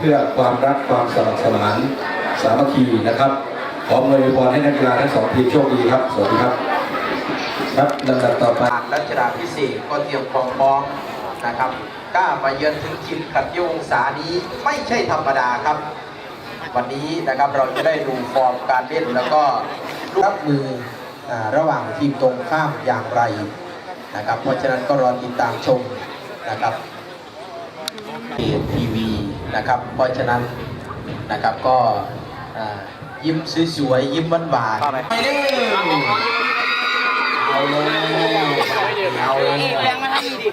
เพื่อความรักความสมัครสมานสามัคคีนะครับขออวยพรให้นักกีฬาทั้งสองทีมโชคดีครับสวัสดีครับ ครับลำดับต่อไปทารัชดาพิเศษก็เตรียมความพร้อมนะครับกล้ามาเยือนถึงถิ่นขัดยงศานี้ไม่ใช่ธรรมดาครับ วันนี้นะครับเราจะได้ดูฟอร์มการเล่นแล้วก็รับมือระหว่างทีมตรงข้ามอย่างไรนะครับ เพราะฉะนั้นก็รอติดตามชมนะครับทีวี นะครับ เพราะฉะนั้นนะครับก็อ่ายิ้มสวยๆยิ้มหวานๆไปเร็วเอาเลยเอาเลย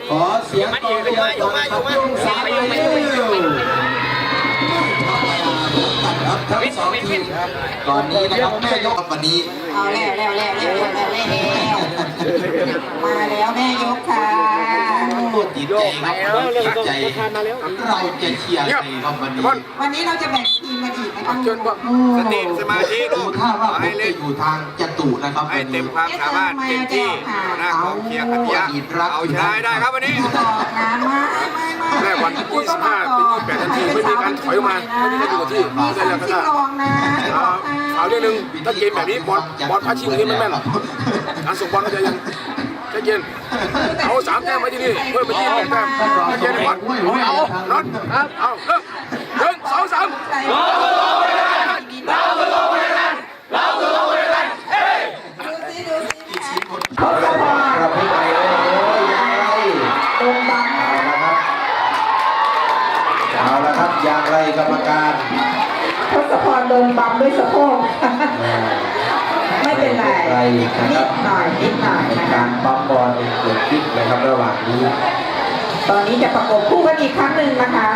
ขอเสียงกองเชียร์ก่อนครับยงสามไปเร็วครับทั้งสองทีมก่อนนี้นะครับแม่ยกวันนี้เอาแล้วแล้วแล้วแล้วแล้วแล้วมาแล้วแม่ยกค่ะ ตัวติดใจครับติดใจเราจะเชียร์ใครครับวันนี้วันนี้เราจะแบ่งทีมกันอีกนะคะจนกว่าสติสมาธิดูท่าว่าผมจะอยู่ทางจตุนะครับให้วันเต็นี้มความสามารถเต็มที่หน้ากองเชียร์ขัตยาเอาชนะให้ได้ครับวันนี้บอกนะมาไม่ไม่แม่วันที่25ถึง28นาทีไม่มีการถอยมาไม่มีการอยู่กับที่มีสามสิบรองนะอ่าข่าวเรื่องหนึ่งถ้าเกมแบบนี้บอลบอลพาชิงอันนี้ไม่แม่นหรอกการส่งบอลก็จะยัง ใจเย็น เอาสามแต้มไว้ที่นี่เพื่อไปยี่สิบแต้มใจเย็นบอลเอารถเอาเลิกหนึ่งสองสามดูสิดูสิเอาละครับพี่ใหม่โอ้ยยังไงตรงบังเอาละครับอย่างไรกรรมการทศพรโดนบัมด้วยสะโพก นไรไม่นิเป็นไรนะครับดหน่อยนิดหน่อยเป็นนะกาคะ รปั๊มบอลเกิดขึ้นนะครับระหว่างนี้ตอนนี้จะประกบคู่กันอีกครั้งหนึ่งนะคะ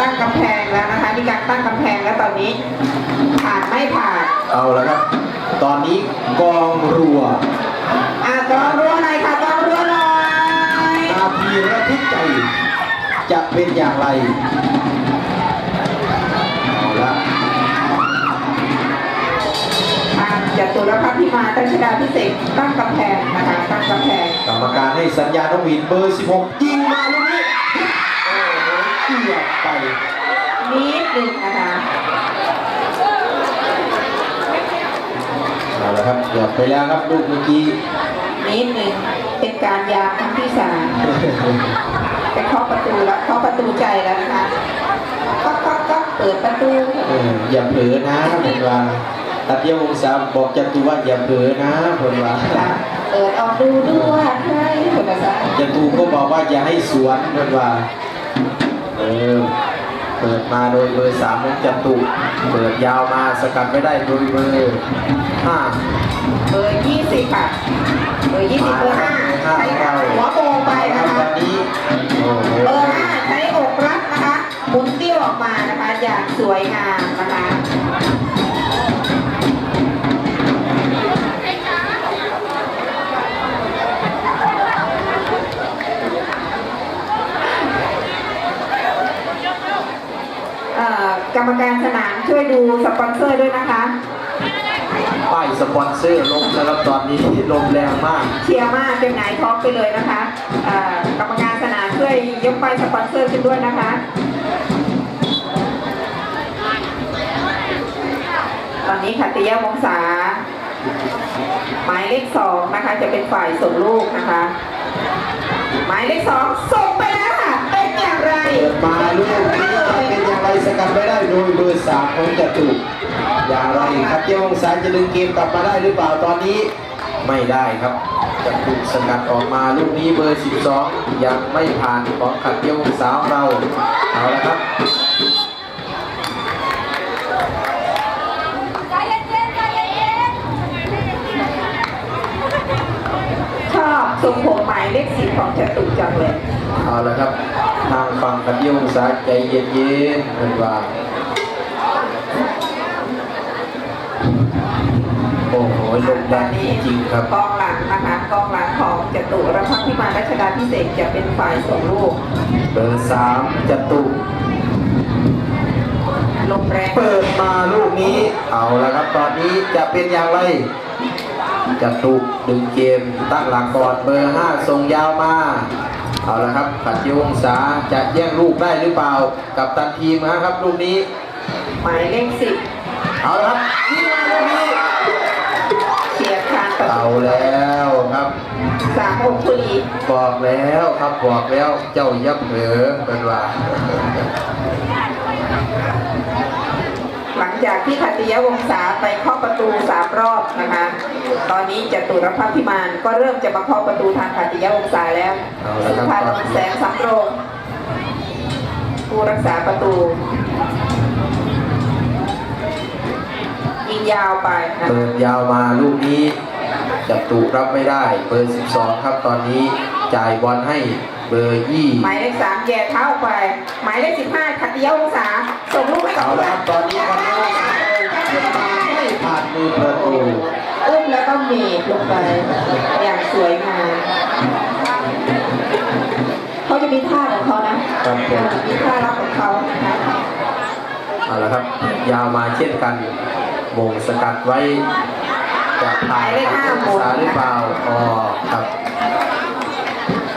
ตั้งกำแพงแล้วนะคะมีการตั้งกำแพงแล้วตอนนี้ ผ่านไม่ผ่านเอาละครับ ตอนนี้กองรัวอะกองรัวหน่อยค่ะกองรัวหน่อยนาทีระทึกใจจะเป็นอย่างไรางจตุรพัฒน์พิมานตัชดาพิเศษตั้งกำแพงนะคะตั้งกำแพงกรรมการให้สัญญาณนกหวีดเบอร์ 16 ยิงมาลูกนี้โอ้โหเกือบไปนิดหนึ่งนะคะเอาละครับเกือบไปแล้วครับลูกเมื่อกี้นิดหนึ่งเป็นการยามครั้งที่สามไปเคาะประตูแล้วเคาะประตูใจแล้วนะคะก็ก็ก็เปิดประตูเอออย่าเผลอนะผมว่า ตัดเดียววงศาบอกจตุว่าอย่าเผลอนะผมว่าค่ะเปิดออกดูด้วยใช่คนละสายจตุก็บอกว่าอย่าให้สวนผมว่าเออเปิดมาโดยเบอร์สามของจตุเปิดยาวมาสกัดไม่ได้โดยเบอร์ห้าเบอร์ยี่สิบค่ะเบอร์ยี่สิบเบอร์ห้าใช้หัวโมงไปนะคะวันนี้โอ้โหเบอร์ห้าใช้อกรัดนะคะหมุนเตี้ยวออกมานะคะอย่างสวยงามนะคะ กรรมการสนามช่วยดูสปอนเซอร์ด้วยนะคะ ป้ายสปอนเซอร์ลงแล้วครับตอนนี้ลมแรงมาก เชียร์มากจนหงายท้องไปเลยนะคะเอ่อกรรมการสนามช่วยยกป้ายสปอนเซอร์ขึ้นด้วยนะคะตอนนี้ขัตติยาวงศาหมายเลขสองนะคะจะเป็นฝ่ายส่งลูกนะคะ หมายเลขสองส่งไปแล้ว มาลูกนี้เป็นอย่างไรสกัดไม่ได้โดยเบอร์สามของจตุอย่างไรครับเจ้าวงศาจะดึงเกมกลับมาได้หรือเปล่าตอนนี้ไม่ได้ครับจตุสกัดออกมาลูกนี้เบอร์ 12 ยังไม่ผ่านของขัดเจ้าวงศาของเราเอาละครับชอบทรงผมหมายเลขสิบของจตุจังเลยเอาละครับ ทางฝั่งขัดเจ้าวงศาใจเย็นๆเหมือนว่าโอ้โหลมแรงจริงๆครับกองหลังนะคะกองหลังของจตุรพัฒน์พิมานรัชดาพิเศษกจะเป็นฝ่ายส่งลูกเบอร์สามจตุลมแรงเปิดมาลูกนี้ เอาละครับตอนนี้จะเป็นอย่างไรจตุดึงเกมตั้งหลักก่อนเบอร์ห้าส่งยาวมา เอาละครับขัดเจียวองศาจะแย่งลูกได้หรือเปล่า กับตันทีมนะครับลูกนี้ หมายเลขสิบเอาละครับยิงมาลูกนี้เฉียดคานประตูเอาแล้วครับ สามองคุรีบอกแล้วครับบอกแล้วเจ้ายับเผลอเป็นว่าหลัง จากที่ขัตติยวงศาไปเคาะประตูสามรอบนะคะ ตอนนี้จตุรพักษ์พิมานก็เริ่มจะมาเคาะประตูทางขัตติยวงศาแล้วเอาละครับสุภานนท์แสงสำโรงผู้รักษาประตูยิงยาวไปนะเปิดยาวมาลูกนี้จัตุรับไม่ได้เบอร์12 ครับตอนนี้จ่ายบอลให้ เบอร์ยี่หมายเลขสามแย่เท้าไป หมายเลขสิบห้าขัตติยวงศาส่งลูกให้กับเอาละครับตอนนี้ครับไม่ผ่านมือประตูอุ้มแล้วก็เมดลงไป อย่างสวยงามเขาจะมีท่าของเขานะครับผมมีท่ารับของเขานะคะเอาละครับ ยาวมาเช่นกันมงสกัดไว้จะผ่านการศึกษาหรือเปล่าอ๋อครับ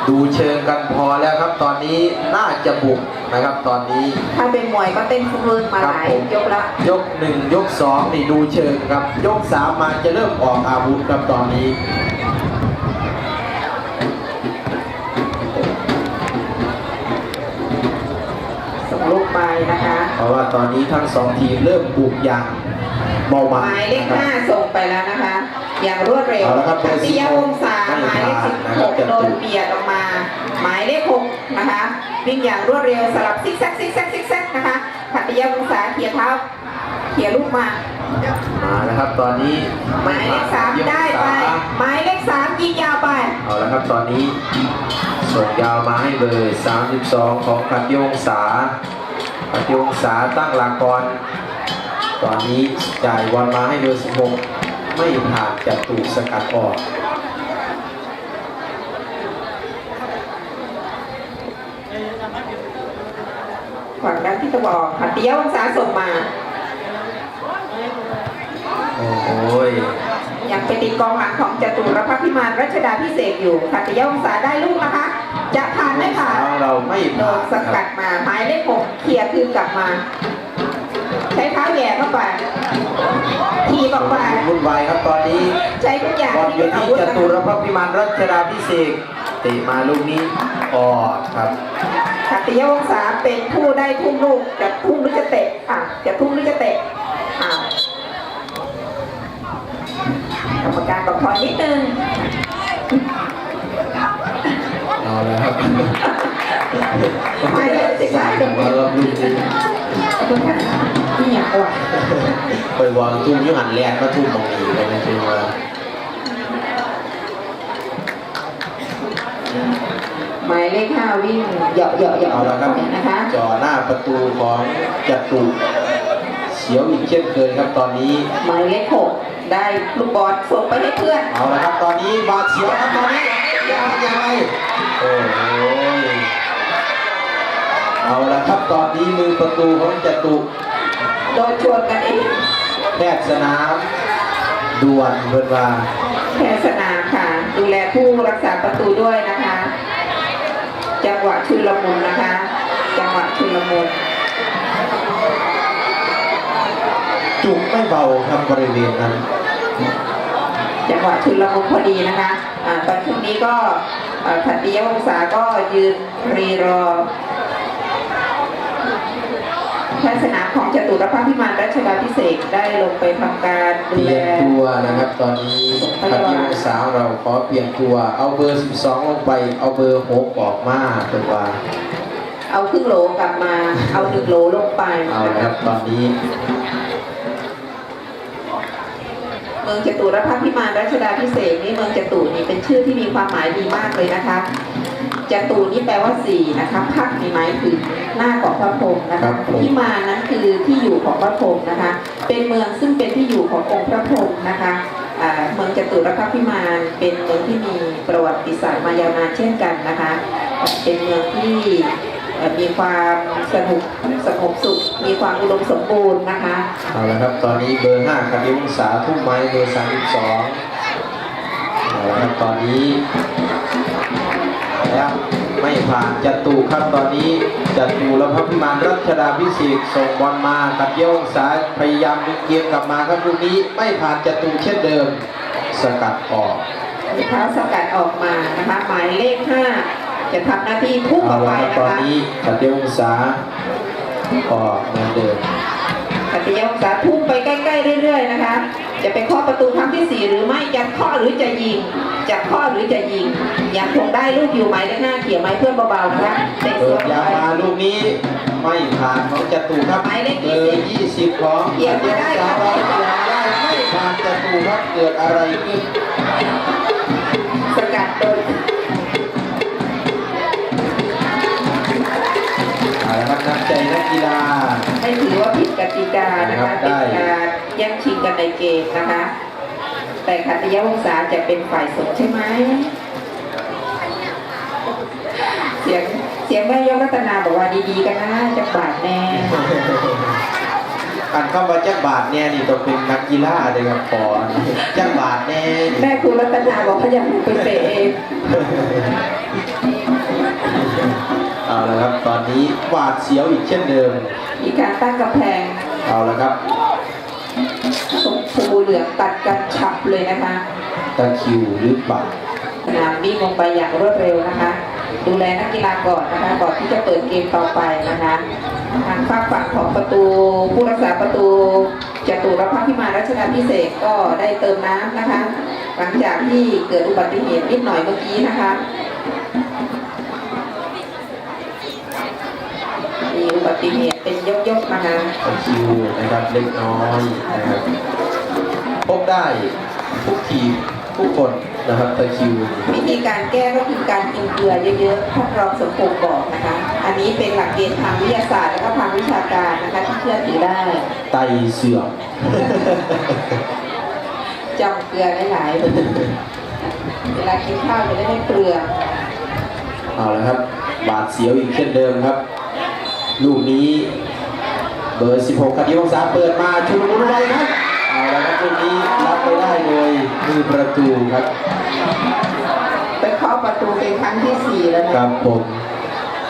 ดูเชิงกันพอแล้วครับ ตอนนี้น่าจะบุกนะครับ ตอนนี้ถ้าเป็นมวยก็เต้นฟืนมาหลายยกละยกหนึ่งยกสองนี่ดูเชิงครับ ยกสามมาจะเริ่มออกอาวุธครับตอนนี้ส่งลูกไปนะคะ เพราะว่าตอนนี้ทั้งสองทีมเริ่มบุกอย่างเมาหมันมายเลขนะครับห้าส่งไปแล้วนะคะ อย่างรวดเร็วเอาละครับเบอร์ปิยวงศาไม่หมายเลขผ่าสินบนะคหรับกจะโดถูนกเบียดออกมา หมายเลขหกนะคะวิ่งอย่างรวดเร็วสลับซิกแซกซิกแซกซิกแซกนะคะขัตติยวงศาเขี่ยเท้าเขี่ยลูกมามาแล้วครับตอนนี้หมายเลขสามยกได้ไปสามหมายเลขสามยิงยาวไปเอาละครับตอนนี้ส่งยาวมาให้เบอร์32 ของขัดโยงศาขัดโยงศาตั้งหลักก่อนตอนนี้จ่ายบอลมาให้เบอร์16 ไม่ผ่านจะถูกสกัดออกฝั่งด้านที่ตะบอกขัตติยวงศาส่งมา โอ้โหยยังไปติดกองหลังของจตุรพักษ์พิมานรัชดาพิเศษกอยู่ขัตติยวงศาได้ลูกนะคะ จะผ่านไม่ผ่านสาวเราไม่โดผ่านสคกัรับดมาหมายเลขหกเคลียร์คืนกลับมา ใช้เท้าแหย่เข้าไปทีบออกไปวุ่นวายครับตอนนี้ใช้ทุกอย่างบอลที่อเป็ยู่นอาที่วุธจนะตุรคะพักษ์พิมานรัชดาพิเศษกเตะมาลูกนี้ออกครับขัตติยวงศาเป็นผู้ได้ทุ่มลูกจะทุ่มหรือจะเตะอะจะทุ่มหรือจะเตะอะกรรมการบอกขอนิดนึงเอาแล้วครับไม่เลยสิครับ มาเริ่มลูกนี้ขอบคุณค่ะนี่อย่างอะไปวางทุ่มยุหันแรกก็ทุ่มตรงนี้เลยนะคือว่าหมายเลขห้าวิ่งเหยาะเหยาะเหยาะเอาละครับนะคะจ่อหน้าประตูของจตุเสียวอีกเช่นเคยครับตอนนี้หมายเลขหกได้ลูกบอลส่งไปให้เพื่อนเอาละครับตอนนี้บาดเสียวครับตอนนี้ยังยังไงโอ้โห เอาละครับตอนนี้มือประตูของจตุโดนชวนกันเองแพทย์สนามด่วนเบิดว่าแพทย์สนามค่ะ ดูแลผู้รักษาประตูด้วยนะคะ จังหวะชุลมุนนะคะ จังหวะชุลมุนจุกไม่เบาครับบริเวณนั้นจังหวะชุลมุนพอดีนะคะอ่าตอนช่วงนี้ก็อ่าขัตติยวงศาก็ยืนรีรอ แพทย์สนามของจตุรพักพิมานรัชดาพิเศษได้ลงไปทำการเปดูลี่แล ยนตัวนะครับตอนนี้ขัดยิงสาวเราขอเปลี่ยนตัว เอาเบอร์ 12 ลงไป เอาเบอร์6ออกมาเป็นว่าเอาครึ่งโหลกลับมาเอาหนึ่งโหลลงไปเอาละครับตอนนี้เมืองจตุรพักพิมานรัชดาพิเศษกนี่เมืองจตุนี่เป็นชื่อที่มีความหมายดีมากเลยนะคะ จตุนี่แปลว่าสี่นะคะพักนี่หมายถึงหน้าของพระพรหมนะครัคะบผมพิมานนั้นคือที่อยู่ของพระพรหมนะคะ เป็นเมืองซึ่งเป็นที่อยู่ขององค์พระพรหมนะคะอ่าเมืองจตุรพักษ์พิมานเป็นเมืองที่มีประวัติศาสตร์มายาวนานเช่นกันนะคะ เป็นเมืองที่เอ่อมีความสนุกสงบสุข มีความอุดมสมบูรณ์นะคะ เอาละครับ ตอนนี้เบอร์5ขัดยิงสาทุ่มไม้เบอร์32เอาละครับ ตอนนี้ แล้วไม่ไม่ผ่านจตุครับตอนนี้จตุและพระพิมานรัชดาพิเศษกส่งบอลมาขัดเย้าองศาพยายามดึงเกมกลับมาครับลูกนี้ไม่ผ่านจตุเช่นเดิม สกัดออกเท้าสกัดออกมานะคะหมายเลข5จะทำหน้าที่พุ่งอเอาอกไปละครับตอนนะคะนี้ขัดเย้าองศาออกเหมือนเดิมกัตยองศาพุ่งไปใกล้ๆเรื่อยๆนะคะ จะเป็นข้อประตูครั้งที่ 4 หรือไม่จะข้อหรือจะยิงจะข้อหรือจะยิงยังคงได้ลูกอยู่หมายเลขห้าเขี่ยไม้เพื่อนเบาๆนะคะเตะสเปิวดนยาวไปมาลูกนี้ไม่ผ่านของจตุครับหมายเลขเบอร์20ของเกี่ยวไม่ได้สาครับวาเกี่ยวไม่ได้ไม่ผ่านจตุครับเกิดอะไรขึ้นสกัดโดยเอาละครับน้ำใจนักกีฬา ไม่ถือว่าผิดกติกานะคะได้เป็นการแย่งชิงกันในเกมนะคะ แต่ขัตยวงศาจะเป็นฝ่ายส่งใช่ไหมเสียงเสียงแม่ยกรัตนาบอกว่าดีๆกันนะจะบาดแน่การเข้ามาจักบาทเนี่ยนี่ต้องเป็นนักกีฬาเลยครับปอนจักบาทแน่นี่แม่ครูรัตนาบอกเขาอยากลงไปเตะเอง เอาละครับ ตอนนี้หวาดเสียวอีกเช่นเดิม มีการตั้งกำแพงเอาละครับชมพูเหลืองตัดกันฉับเลยนะคะตะคริวหรือเปล่าสนามวิ่งลงไปอย่างรวดเร็วนะคะ ดูแลนักกีฬาก่อนนะคะ ก่อนที่จะเปิดเกมต่อไปนะคะ ทางฝากฝั่งของประตูผู้รักษาประตูจตุรพักษ์พิมานรัชดาพิเศษกก็ได้เติมน้ำนะคะ หลังจากที่เกิดอุบัติเหตุนิดหน่อยเมื่อกี้นะคะ มีอุ บัติเหตุเป็นยกๆนะคะตะคริวนะครับเล็กน้อยนะครับพบได้ทุกทีมทุกคนนะครับตะคริววิธีการแก้ก็คือการกินเกลือเยอะๆท่านรองสมพงศ์บอกนะคะ อันนี้เป็นหลักเกณฑ์ทางวิทยาศาสตร์และก็ทางวิชาการนะคะที่เชื่อถือได้ ไตเสื่อมจำเกลือได้หลายๆเวลากินข้าวจะได้ไม่เปลืองเอาละครับ บาดเสียวอีกเช่นเดิมครับ ลูกนี้ เบอร์ 16กัดยองศาเปิดมาชุลมุนอะไรครับเอาละครับลูกนี้รับไปได้โดยมือประตูครับไปเคาะประตูเป็นครั้งที่สี่แล้วคนะรับผม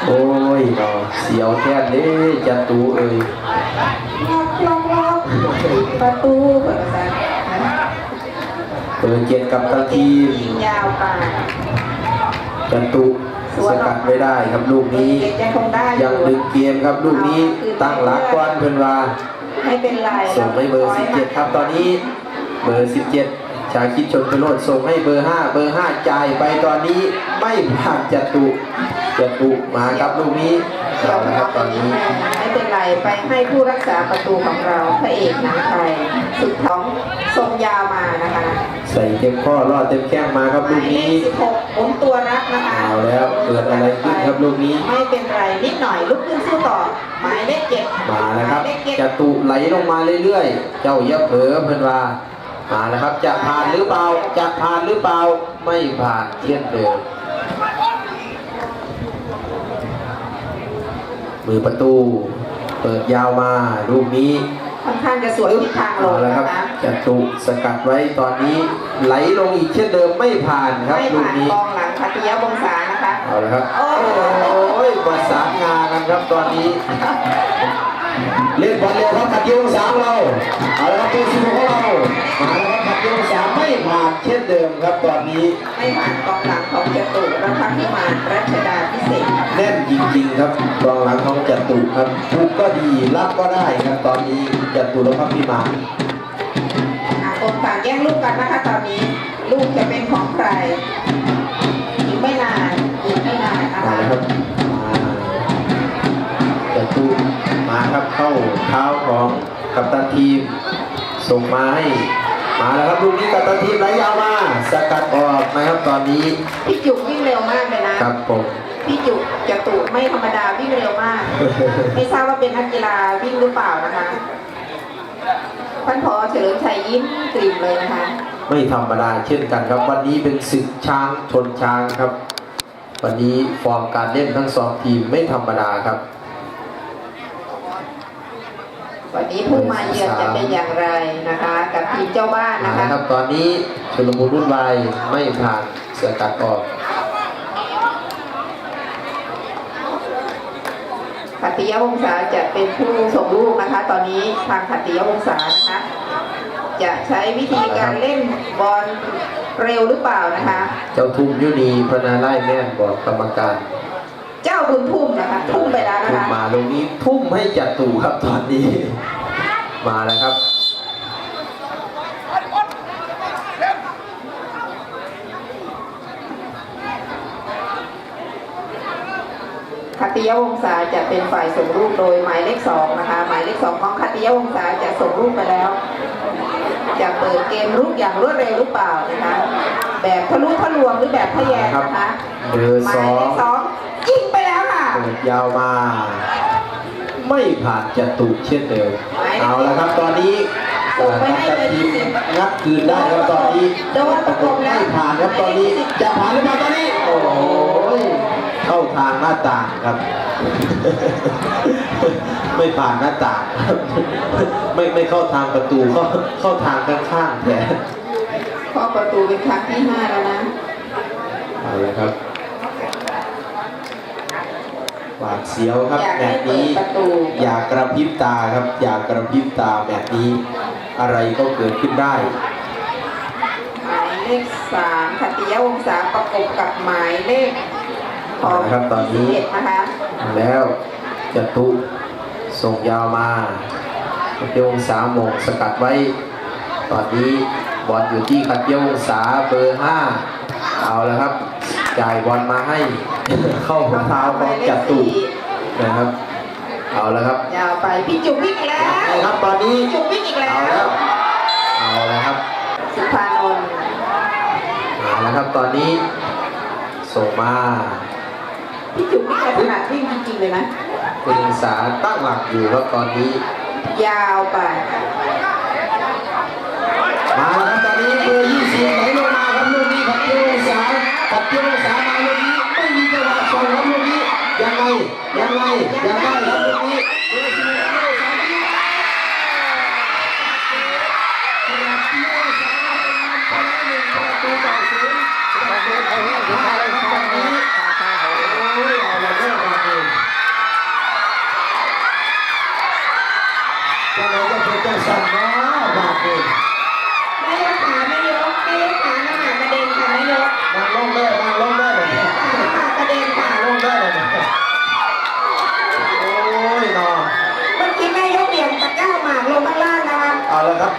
โอ้ยเนาะเสียวแท้เด้จัตูเอ้ยล็อกล็อกล็อกปิดประตูเปิดประตูนะเปิดเกียรติกับตาทีมยิงยาวไปจัตุ สกัดไม่ได้ครับลูกนี้เด็กยังคงได้อยังดึงเกมครับลูกนี้ตั้งหลักก้อนเพิ่นว่าไม่เป็นไรส่งให้เบอร์17ครับตอนนี้เบอร์17ชาคิดชนพโรดส่งให้เบอร์ 5 เบอร์ 5 จ่ายไปตอนนี้ไม่ผ่านจตุจตุมาครับลูกนี้เอาละครับตอนนี้ ไม่เป็นไรไปให้ผู้รักษาประตูของเราพระเอกหนังไทยสุดท้องทรงยาวมานะคะ ใส่เต็มข้อรอดเต็มแข้งมาครับหลูมากยเลนี้ข16หมุนตัวรับนะคะเอาแล้วเกิดอะไรขึ้นครับลูกนี้ ไม่เป็นไรนิดหน่อยลุกขึ้นสู้ต่อหมายเลขเจ็ดมาแล้วครับหมายเลขเจ็ดจตุไหลลงมาเรื่อยๆ เจ้าเยอะเผลอเพิ่นว่ามาแล้วครับ จะผ่านหรือเปล่า จะผ่านหรือเปล่า ไม่ผ่านเช่นเดิมมือประตู เปิดยาวมาลูกนี้ค่อนข้างจะสวยทิศทางลเอางแล้วคนะรับคะจตุสกัดไว้ตอนนี้ ไหลลงอีกเช่นเดิมไม่ผ่านครับไม่ลูกผ่านนี้กองหลังพัทยาวงศานะคะเอาละครับ โอ้โอ้ยประสานงานกันครับตอนนี้ เล่นบอลเร็วครับขัดเกี่ยวองศาของเราเอาละครับตัวสิบของเรามาแล้วครับขัดเกี่ยวองศาไม่ผ่านเช่นเดิมครับตอนนี้ไม่ผ่านกองหลังของจตุรพักษ์พิมานรัชดาพิเศษแน่นจริงๆครับกองหลังของจตุครับทุกก็ดีรับก็ได้ครับตอนนี้จตุรพักษ์พิมานอะคนต่างแย่งลูกกันนะคะตอนนี้ ลูกจะเป็นของใคร เข้าเท้าของกัปตันทีม ส่งมาให้มาแล้วครับลูกนี้กัปตันทีมไหลยาวมาสกัดออกนะครับตอนนี้พี่จุกวิ่งเร็วมากเลยนะครับผมพี่จุกจตุไม่ธรรมดาวิ่งเร็วมาก ไม่ทราบว่าเป็นนักกีฬาวิ่งหรือเปล่านะคะพันพอเฉลิมชัยยิ้มกลิ่มเลยนะคะไม่ธรรมดาเช่นกันครับ วันนี้เป็นศึกช้างชนช้างครับ วันนี้ฟอร์มการเล่นทั้งสองทีมไม่ธรรมดาครับ วันนี้ผู้มาเยือนจะเป็นอย่างไรนะคะ กับทีมเจ้าบ้านมานะคะแล้วครับตอนนี้ชุลมุนวุ่นวายไม่ผ่านสกัดออกติยวงศาจะเป็นผู้ส่งลูกนะคะ ตอนนี้ทางขัตติยวงศานะคะ จะใช้วิธีการเล่นบอลเร็วหรือเปล่านะคะ เจ้าทุ่มยุนีพนาไล่แม่นบอกกรรมการ เจ้าบุญทุ่มนะคะทุ่มไปแล้วนะทุ่มคะมาตรงนี้ทุ่มให้จัดตูครับตอนนี้ มาแล้วครับขัตติยวงศาจะเป็นฝ่ายส่งลูกโดยหมายเลขสองนะคะ หมายเลขสองของขัตติยวงศาจะส่งลูกไปแล้ว จะเปิดเกมลุกอย่างรวดเร็วหรือเปล่านะคะ แบบทะลุทะลวงหรือแบบทะแยงนะคะเบอร์หมาสยอเลงขสอง ยิงไปแล้วค่ะ เปิดยาวมา ไม่ผ่านจัตุเช่นเดิมหมายเลขเอาละครับตอนนี้ส่งไปให้จะเลยทีมงัดคืนได้ครับตอนนี้โดนประกบแล้วไม่ผ่านครับตอนนี้จะผ่านหรือเปล่าตอนนี้ โอ้โหเข้าทางหน้าต่างครับ ไม่ผ่านหน้าต่างครับไม่ไม่เข้าทางประตูเข้าเข้าทางข้างๆแทนข้อประตูเป็นครั้งที่ห้าแล้วนะเอาละครับ หวาดเสียวครับอยากแมให้ตช์เปินี้ดประตู อย่ากระพริบตาครับ อย่ากระพริบตาแมตช์นี้ อะไรก็เกิดขึ้นได้ หมายเลขสามขัตติยวงศาประกบกับหมายเลขของนะครับตอนนี้สิบเอ็ดนะคะแล้วจตุส่งยาวมาขัดเยองศาโมงสกัดไว้ ตอนนี้บอลอยู่ที่ขัดเยองศาเบอร์ห้าเอาแล้วครับ จ่ายบอลมาให้เข้าเท้าของจตุนะครับ เอาแล้วครับยาวไปพี่จุกวิ่งอีกแล้วเอาครับตอนนี้พี่จุกวิ่งอีกแล้เอาแล้ววเอาแล้วครับสุภานนท์เอาแล้วครับตอนนี้ส่งมาพี่จุกนี่ขนาดวิ่งจริงๆเลยนะเป็นสาตั้งหลักอยู่ครับตอนนี้ ยาวไป มาแล้วครับตอนนี้เบอร์ยี่สิบไหลลงมาครับลูกนี้ครับเจ้าสาขับเจ้าสามาลูกนี้ไม่มีจังหวะส่งครับลูกนี้ยังไงยังไงยังไงครับลูกนี้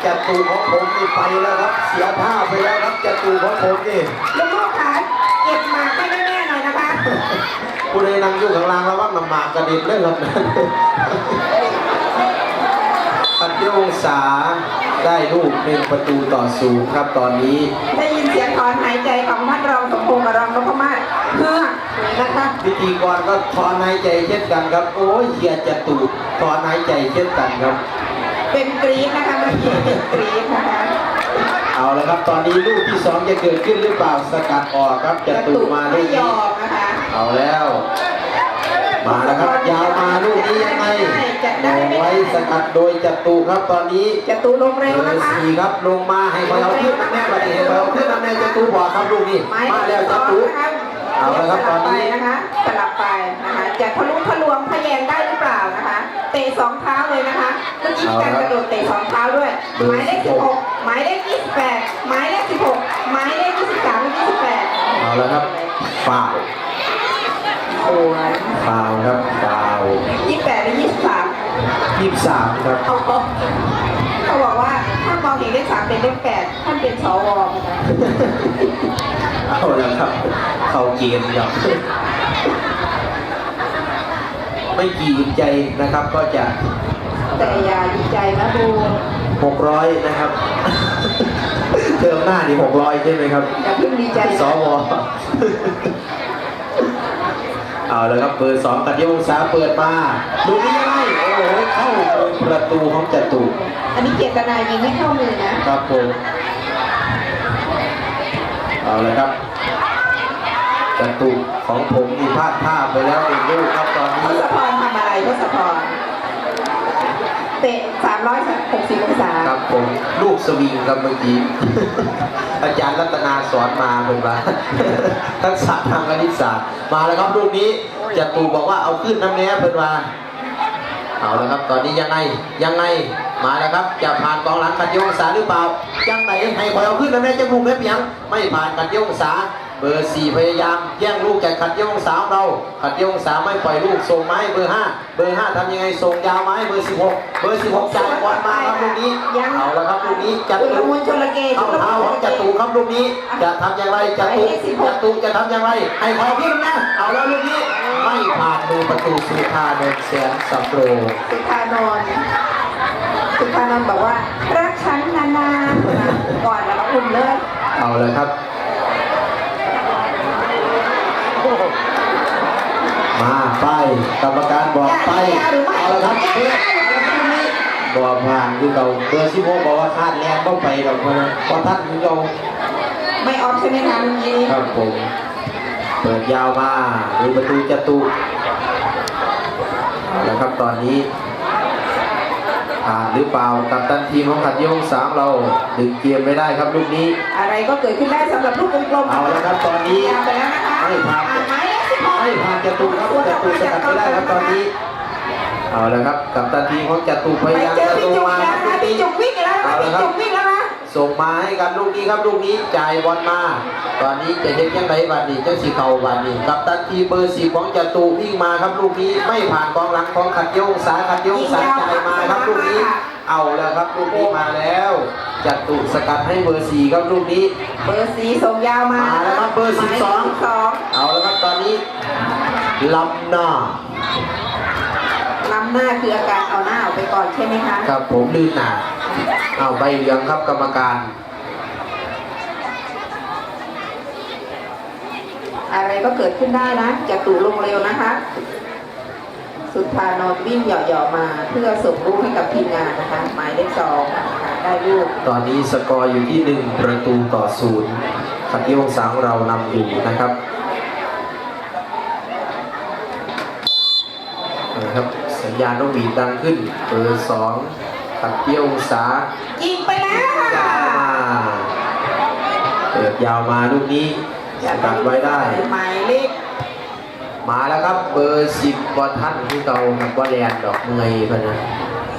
จัตุของผมนี่ไปแล้วครับ เสียท่าไปแล้วครับจัตุของผมนี่ลูกๆขาเก็บหมากให้แม่ๆหน่อยนะคะผู้ใดนั่งอยู่ข้างล่างแล้วว่าน้ำหมากกระเด็นเลยครับปัดยงศาได้ลูกหนึ่งประตูต่อศูนย์ครับตอนนี้ ได้ยินเสียงถอนหายใจของท่านรองสมพงษ์กับรองนพมาศเพื่อนะคะพิธีกรก็ถอนหายใจเช่นกันครับ โอ้ยเฮียจัตุถอนหายใจเช่นกันครับ เป็นกรี๊ดนะคะเมื่อกี้เป็นกรี๊ดนะคะเอาละครับตอนนี้ลูกที่สองจะเกิดขึ้นหรือเปล่าสกัดออกครับจัตุมาลูไม่กยนี้อมนะคะ เอาแล้ว มาแล้วครับยาวมาลูกนี้ยังไงลงไว้สกัดโดยจัตุครับตอนนี้ จะตูลงเบเร็วอนะร์คะ สี่ครับลงมาให้เราขึ้นน้ำแน่มาดิให้เราขึ้นน้ำแน่จัตุบอกครับลูกนี้มาแล้วจัตุเอาละครับตอนนี้ สลับไปนะคะสลับไปนะคะจะทะลุทะลวงทะแยงได้หรือ เปล่านะคะเตะสองเท้าเลยนะคะเมื่อกี้มีการกระโดดเตะสองเท้าด้วย หมายเลข16หมายเลข28หมายเลข16หมายเลข23และ28เอาละครับฟาวสวยฟาวครับฟาว28และ23ยี่สิบสามครับเขาบอกเขาบอกว่าถ้ามองเห็นเลข3เป็นเลข8ท่านเป็นสวนะคะเอาละครับ เข้าเกมครับ ไม่กี่อึดใจนะครับก็จะแต่อย่าดีใจนะบู600นะครับเทอมหน้านี่600ใช่ไหมครับอย่าเพิ่งดีใจสวเอาแล้วครับเบอร์สองกัดยวงศาเปิดมาดูนี่ยังไงโอ้โหเข้าประตูของจตุอันนี้เจตนายิงให้เข้ามือนะครับผมเอาเลยครับ จตุของผมมีพลาดท่าไปแล้วหนึ่งลูกครับตอนทนี้ศพรทำอะไรทศพรเตะ 360 องศาครับผมลูกสวิงครับเมื่อกี้ อาจารย์รัตนาสอนมาเป็นว่า ทักษะทางคณิตศาสตร์มาแล้วครับลูกนี้จตุบอกว่าเอาขึ้นน้ำแน่เป็นว่าเอาละครับ ตอนนี้ยังไงยังไงมาแล้วครับ จะผ่านกองหลังขัดยงศาหรือเปล่ายังไงให้คอยเอาขึ้นแล้วแม่จะมุงแม่เปียงไม่ผ่านขัดยงศา เบอร์สี่พยายามแย่งลูกจากขัดยงศาของเรา ขัดยงศาไม่ปล่อยลูกส่งไมาให้เบอร์ห้าเบอร์ห้าทำยังไงส่งยาวมาให้เบอร์สิบหกเบอร์สิบหกจ่ายบอลมาครับลูกนี้เอาละครับลูกนี้จัดชุลลูมุกนชลเกเข้าเท้าของจตุครับลูกนี้ จะทำอย่างไรจตุจตุจะทำอย่างไรให้ขอพี่นะเอาแล้วลูกนี้ไม่ผ่านมือประตูสุธานนท์แสนสำโรงสุธานนท์สุธานนท์บอกว่ารักฉันนานๆก่อนแล้วก็อุ่นเลยเอาเลยครับ มาไปกรรมการบอกไปเอาละครับเพื่อนบอกผ่านคือเราเบอร์สิบหกบอกว่าคาดแรงต้องไปเราเพราะนั้นเพราะท่านคือเราไม่ออฟใช่ไหมคะเมื่อกี้นี้ครับผมเปิดยาวมาดูประตูจตุเอาละครับตอนนี้ผ่านหรือเปล่ากับตันทีมของขัดยงสามเราดึงเกมไม่ได้ครับลูกนี้ อะไรก็เกิดขึ้นได้สำหรับลูกกลมๆเอาละครับตอนนี้ ยาวไปแล้ผ่านไหมสิบหกไม่ผ่านจตุครับจตุสกัดไม่ได้ครับตอนนี้เอาละครับกับตันทีของจตุพยายามจะลงมาครับจุกวิ่งแล้วเอาละครับจุกวิ่งแล้วนะส่งมาให้กันลูกนี้ครับลูกนี้จ่ายบอลมา ตอนนี้จะเห็นยังไงบัดนี้เจ้าสีเขาบัดนี้กับตันทีเบอร์สีของจตุวิ่งมาครับลูกนี้ไม่ผ่านกองหลังของขัดโยงสายขัดโยงสายจ่ายมาครับลูกนี้ เอาแล้วครับลูกนี้มาแล้วจตุสกัดให้เบอร์สี่ครับลูกนี้ เบอร์สีส่งยาวมามาแล้วครับเบอร์สิบสองหมายเลขสิบสองเอาแล้วครับตอนนี้ลำหน้าลำหน้าคืออาการเอาหน้าออกไปก่อนใช่ไหมคะครับผมลื่นหนาเอาใบเหลืองครับกรรมการอะไรก็เกิดขึ้นได้นะจะตู่ลงเร็วนะคะ สุธานนท์วิ่งเหยาะๆมา เพื่อส่งลูกให้กับทีมงานนะคะหมายเลขสองนะคะได้ลูกตอนนี้สกอร์อยู่ที่หนึ่งประตูต่อศูนย์ขัดยงสางเรานำอยู่นะครับนะครับสัญญาณนกหวีดดังขึ้นเบอร์สองขัดเยี่ยวสายิงไปแล้วยาวค่ะมาเปิดยาวมาลูกนี้สกัดไว้ได้ห มายเลขมาแล้วครับ เบอร์สิบบอลท่านที่เราครับว่าแลนดอกเมยพะนะ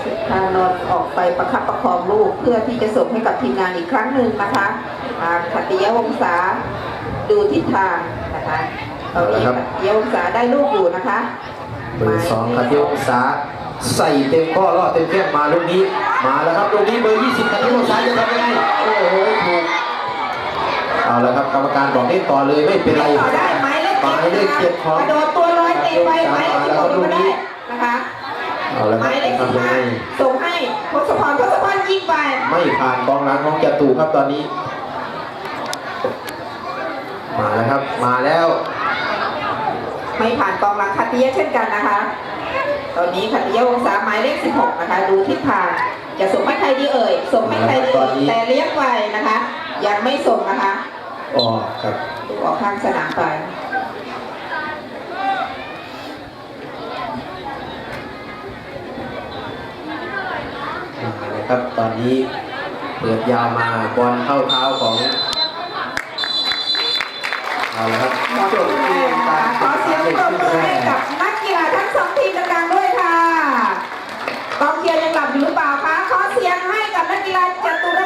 สุธานนท์ออกไปประคับประคองลูกเพื่อที่จะส่งให้กับทีมงานอีกครั้งหนึ่งนะคะทางขัตติยวงศาดูทิศทางนะคะตอนนี้ขัตติยวงศาได้ลูกอยู่นะคะเบอร์สองขัดเยี่ยวสาใส่เต็มข้อล่อเต็มแก้มมาลูกนี้ มาแล้วครับลูกนี้เบอร์ยี่สิบขัดเยี่ยวสาจะทำยังไงโอ้โหถูกเอาละครับกรรมการบอกเล่นต่อเลยไม่เป็นไรต่อได้ หมายเลขหมายเลขเจ็ดของกระโดดตัวลอยเตะไปหมายเลขมาสิบแล้วหคกรับลูก็กได้นี้นะคะเอาละหครัมายเลขบสิบทำยังห้าไงส่งให้ทศพรทศพรยิงไปไม่ผ่านกองหลังของจตุครับตอนนี้ มาแล้วครับมาแล้ว ไม่ผ่านกองหลังคัตติยะเช่นกันนะคะ ตอนนี้คัตติยะวงศาหมายเลข16นะคะ ดูทิศทางจะส่งให้ใครดีเอ่ยส่งให้ใครดีตอนนี้แต่เลี้ยงไปนะคะ ยังไม่ส่งนะคะอ๋อครับดูออกข้างสนามไป ครับ ตอนนี้เปิดยาวมาบอลเข้าเท้าของเอาละครับขอเสียงปรบมือให้กับนักกีฬาทั้งสองทีมดังด้วยค่ะกองเชียร์ยังหลับอยู่หรือเปล่าคะขอเสียงให้กับนักกีฬาจตุร